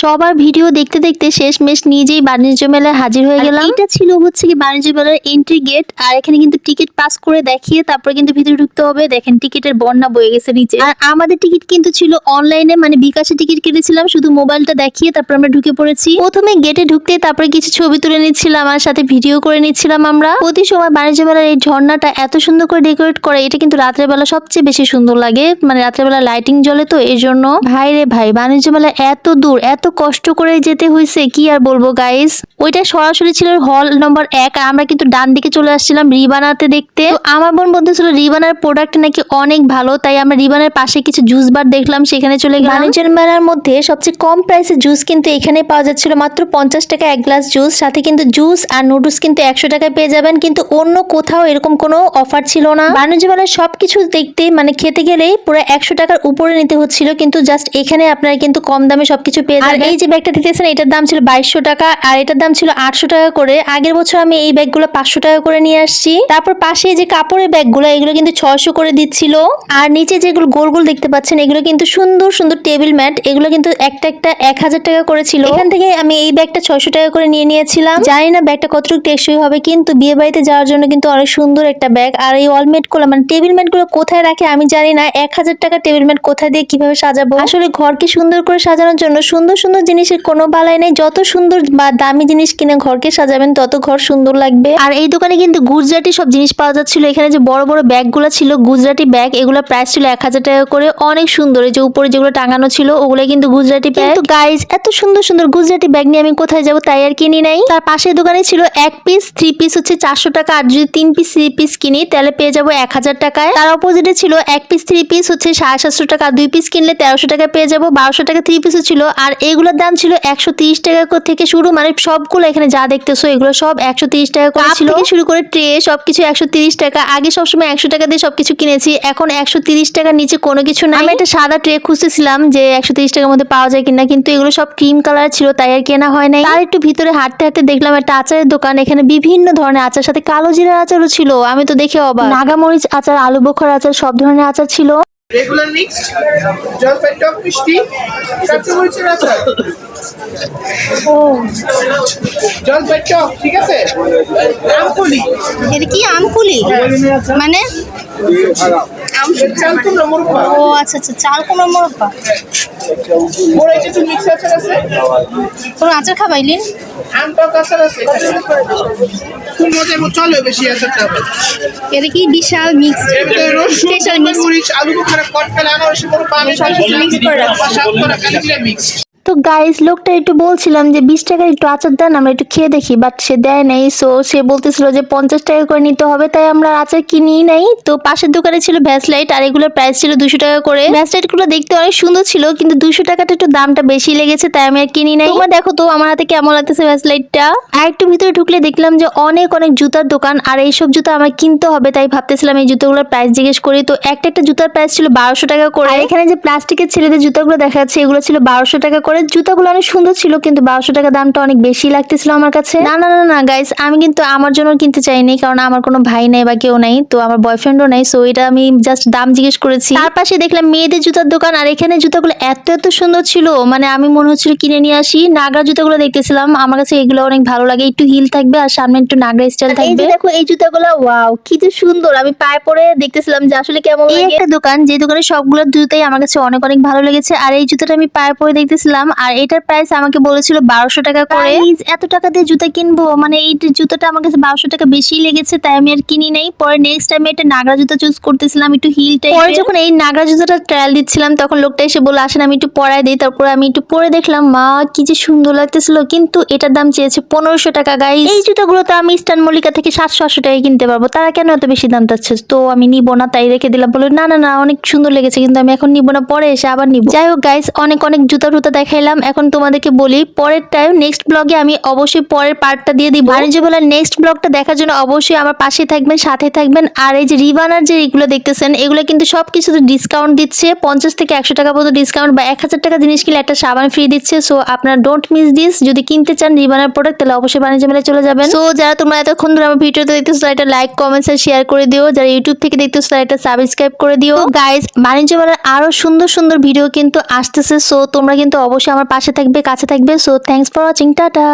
সবার ভিডিও দেখতে দেখতে শেষমেশ নিজেই বাণিজ্য মেলায় হাজির হয়ে গেলাম। এটা ছিল হচ্ছে কি বাণিজ্য মেলার এন্ট্রি গেট আর এখানে কিন্তু টিকিট পাস করে দেখিয়ে তারপরে কিন্তু ভিতরে ঢুকতে হবে। দেখেন টিকিটের বন্যা বয়ে গেছে নিচে। আর আমাদের টিকিট কিন্তু ছিল অনলাইনে মানে বিকাশে টিকিট কেটেছিলাম শুধু মোবাইলটা দেখিয়ে তারপর আমরা ঢুকে পড়েছি। প্রথমে গেটে ঢুকতে তারপরে কিছু ছবি তুলে নিচ্ছিলাম আর সাথে ভিডিও করে নিচ্ছিলাম আমরা। প্রতি সময় বাণিজ্য মেলার এই ঝর্ণাটা এত সুন্দর করে ডেকোরেট করে এটা কিন্তু রাত্রের বেলা সবচেয়ে বেশি সুন্দর লাগে। মানে রাত্রের বেলা লাইটিং জ্বলে তো এই জন্য। ভাই রে ভাই বাণিজ্য মেলা এত দূর এত কষ্ট করে যেতে হয়েছে, কি আর বলব গাইস ওইটা সরাসরি ছিল হল নম্বর এক, আর আমরা কিন্তু ডান দিকে চলে আসছিলাম রিবানাতে দেখতে। আমার বোন বলতেছিল, রিবানার প্রোডাক্ট নাকি অনেক ভালো। তাই আমরা রিবানের পাশে কিছু জুস বার দেখলাম, সেখানে চলে গেলাম। বাণিজ্যের মেলার মধ্যে সবচেয়ে কম প্রাইসে জুস কিন্তু এখানে পাওয়া যাচ্ছিল মাত্র পঞ্চাশ টাকা এক গ্লাস জুস সাথে কিন্তু জুস আর নুডলস কিন্তু একশো টাকায় পেয়ে যাবেন, কিন্তু অন্য কোথাও এরকম কোনো অফার ছিল না। বাণিজ্য মেলার সবকিছু দেখতে মানে খেতে গেলেই পুরো একশো টাকার উপরে নিতে হচ্ছিল, কিন্তু জাস্ট এখানে আপনারা কিন্তু কম দামে সবকিছু পেয়ে যাবেন। আর এই যে ব্যাগটা দেখতেছেন এটার দাম ছিল বাইশশো টাকা আর এটার দাম ছিল আটশো টাকা করে। আগের বছর আমি এই ব্যাগগুলো পাঁচশো টাকা করে নিয়ে আসছি। তারপর পাশে যে কাপড়ের ব্যাগগুলো এগুলো কিন্তু ছয়শো করে দিচ্ছিল। আর নিচে যেগুলো গোল গোল দেখতে পাচ্ছেন, এগুলো কিন্তু সুন্দর সুন্দর টেবিল ম্যাট এগুলো কিন্তু একটা একটা এক হাজার টাকা করেছিল। এখান থেকে আমি এই ব্যাগটা ছয়শো টাকা করে নিয়ে নিয়েছিলাম। জানি না ব্যাগটা কতটুকু টেকসই হবে, কিন্তু বিয়ে বাড়িতে যাওয়ার জন্য কিন্তু অনেক সুন্দর একটা ব্যাগ আর এই ওয়ালমেটগুলো মানে টেবিল ম্যাটগুলো কোথায় রাখে আমি জানি না। এক হাজার টাকা টেবিল ম্যাট কোথায় দিয়ে কীভাবে সাজাবো? আসলে ঘরকে সুন্দর করে সাজানোর জন্য সুন্দর সুন্দর জিনিসের কোনো বালাই নেই। যত সুন্দর বা দামি জিনিস কিনে ঘরকে সাজাবেন, তত ঘর সুন্দর লাগবে। আর এই দোকানে কিন্তু গুজরাটি সব জিনিস পাওয়া যাচ্ছিল। এখানে যে বড় বড় ব্যাগগুলো ছিল, গুজরাটি ব্যাগ, এগুলো প্রাইস ছিল এক হাজার টাকা করে। অনেক সুন্দর। এই যে উপরে যেগুলো টাঙানো ছিল, ওগুলো কিন্তু গুজরাটি ব্যাগ। গাইজ এত সুন্দর সুন্দর গুজরাটি ব্যাগ নিয়ে আমি কোথায় যাব তাই আর কিনি নাই। তার পাশের দোকানে ছিল এক পিস থ্রি পিস হচ্ছে চারশো টাকা। আর যদি তিন পিস থ্রি পিস কিনি, তাহলে পেয়ে যাব এক হাজার টাকায়। তার অপোজিটে ছিল এক পিস থ্রি পিস হচ্ছে সাড়ে সাতশো টাকা। দুই পিস কিনলে তেরোশো টাকা পেয়ে যাব। বারোশো টাকা থ্রি পিসও ছিল। আর এগুলোর দাম ছিল একশো তিরিশ টাকা করে থেকে শুরু মানে সবগুলো এখানে যা দেখতেছো এগুলো সব একশো তিরিশ টাকা করে ছিল। শুরু করে ট্রে সবকিছু একশো তিরিশ টাকা। আগে সবসময় একশো টাকা দিয়ে সবকিছু কিনেছি এখন একশো তিরিশ টাকার নিচে কোনো কিছু নাই। আমি একটা সাদা ট্রে খুঁজতেছিলাম যে একশো তিরিশ টাকার মধ্যে পাওয়া যায় কিনা কিন্তু এগুলো সব ক্রিম কালার ছিল তাই আর কেনা হয় নাই। তার একটু ভিতরে হাঁটতে হাঁটতে দেখলাম একটা আচারের দোকান এখানে বিভিন্ন ধরনের আচার সাথে কালো জিরার আচারও ছিল। আমি তো দেখে অবাক। নাগামরিচ আচার আলু বোখর আচার সব ধরনের আচার ছিল। রেগুলার মিক্সড জলপাই টক মিষ্টি কাঁচামরিচের আচার জলপাই টক ঠিক আছে? আমকুলি। এটা কি আমকুলি? মানে? ও আচ্ছা আচ্ছা চাল কুমড়ো মোরব্বা মিক্স তোর আচার খাবাইলিন এটা কি বিশাল মিক্স স্পেশাল মিক্স আলু পানি করে। রাখছে। সাত করা কালিজিরা মিক্স গাইস লোকটা একটু বলছিলাম যে বিশ টাকার একটু আচার দেন, আমরা একটু খেয়ে দেখি বাট সে দেয় নাই। সো সে বলতেছিল যে পঞ্চাশ টাকা করে নিতে হবে, তাই আমরা আচার কিনি নাই। তো পাশের দোকানে ছিল ভ্যাসলাইট আর এগুলোর প্রাইস ছিল দুশো টাকা করে। ভ্যাসলাইটগুলো দেখতে অনেক সুন্দর ছিল, কিন্তু দুশো টাকাটা একটু দামটা বেশি লেগেছে, তাই আমি আর কিনি নাই। তোমরা দেখো তো, আমার হাতে কেমন লাগতেছে ভ্যাসলাইটটা আর একটু ভিতরে ঢুকলে দেখলাম যে অনেক অনেক জুতার দোকান, আর এইসব জুতা আমার কিনতে হবে, তাই ভাবতেছিলাম এই জুতোগুলোর প্রাইস জিজ্ঞেস করি। তো একটা একটা জুতার প্রাইস ছিল বারোশো টাকা করে। এখানে যে প্লাস্টিকের ছেলেদের জুতাগুলো দেখা যাচ্ছে, এগুলো ছিল বারোশো টাকা করে জুতাগুলো অনেক সুন্দর ছিল কিন্তু বারোশো টাকা দামটা অনেক বেশি লাগতেছিল আমার কাছে। না না না না গাইস আমি কিন্তু আমার জন্য কিনতে চাইনি কারণ আমার কোনো ভাই নাই বা কেউ নাই তো আমার বয়ফ্রেন্ডও নাই সো এটা আমি জাস্ট দাম জিজ্ঞেস করেছি। তার পাশে দেখলাম মেয়েদের জুতার দোকান আর এখানে জুতাগুলো এত এত সুন্দর ছিল মানে আমি মনে হচ্ছিল কিনে নিয়ে আসি। নাগরা জুতাগুলো দেখতেছিলাম আমার কাছে এগুলো অনেক ভালো লাগে একটু হিল থাকবে আর সামনে একটু নাগরা স্টাইল থাকবে। দেখো এই জুতাগুলো ওয়াও কি যে সুন্দর আমি পায়ে পরে দেখতেছিলাম যে আসলে কেমন লাগে। একটা দোকান যে দোকানে সবগুলো জুতাই আমার কাছে অনেক অনেক ভালো লেগেছে আর এই জুতাটা আমি পায়ে পরে দেখতেছিলাম আর এটার প্রাইস আমাকে বলেছিল বারোশো টাকা করে। এত টাকা দিয়ে জুতা কিনবো? মানে এই জুতাটা আমার কাছে বারোশো টাকা বেশি লেগেছে তাই আমি আর কিনি নাই। পরে নেক্সট টাইম একটা নাগরা জুতা চুজ করতেছিলাম একটু হিল পরে যখন এই নাগরা জুতাটা ট্রায়াল দিচ্ছিলাম তখন লোকটা এসে বলে আসেন আমি একটু পরাই দিই। তারপরে আমি একটু পরে দেখলাম মা কি যে সুন্দর লাগতেছিল। কিন্তু এটার দাম চেয়েছে পনেরোশো টাকা গাই এই জুতাগুলো তো আমি স্টান মল্লিকা থেকে সাতশো আটশো টাকায় কিনতে পারব। তারা কেন এত বেশি দাম চাচ্ছে? তো আমি নিবো না তাই রেখে দিলাম। বলে না না না অনেক সুন্দর লেগেছে কিন্তু আমি এখন নিবো না পরে এসে আবার নিবো। যাই হোক গাইস অনেক অনেক জুতা টুতা দেখাইলাম এখন তোমাদেরকে বলি পরের টাইম নেক্সট ব্লগে আমি অবশ্যই পরের পার্টটা দিয়ে দিব। বাণিজ্য মেলার নেক্সট ব্লগটা দেখার জন্য অবশ্যই আমার পাশে থাকবেন সাথে থাকবেন। আর এই যে রিবানার যে এগুলো দেখতেছেন এগুলো কিন্তু সব কিছুতে ডিসকাউন্ট দিচ্ছে। পঞ্চাশ থেকে একশো টাকা পর্যন্ত ডিসকাউন্ট বা এক হাজার টাকা জিনিস কিনলে একটা সাবান ফ্রি দিচ্ছে। সো আপনারা ডোন্ট মিস দিস যদি কিনতে চান রিবানার প্রোডাক্ট তাহলে অবশ্যই বাণিজ্য মেলায় চলে যাবেন। সো যারা তোমরা এতক্ষণ ধরে আমার ভিডিওতে দেখতেছো তারা একটা লাইক কমেন্টস আর শেয়ার করে দিও। যারা ইউটিউব থেকে দেখতেছো তারা একটা সাবস্ক্রাইব করে দিও। গাইজ বাণিজ্য মেলার আরও সুন্দর সুন্দর ভিডিও কিন্তু আসতেছে। সো তোমরা কিন্তু অবশ্যই অবশ্যই আমার পাশে থাকবে কাছে থাকবে। So thanks for watching tata!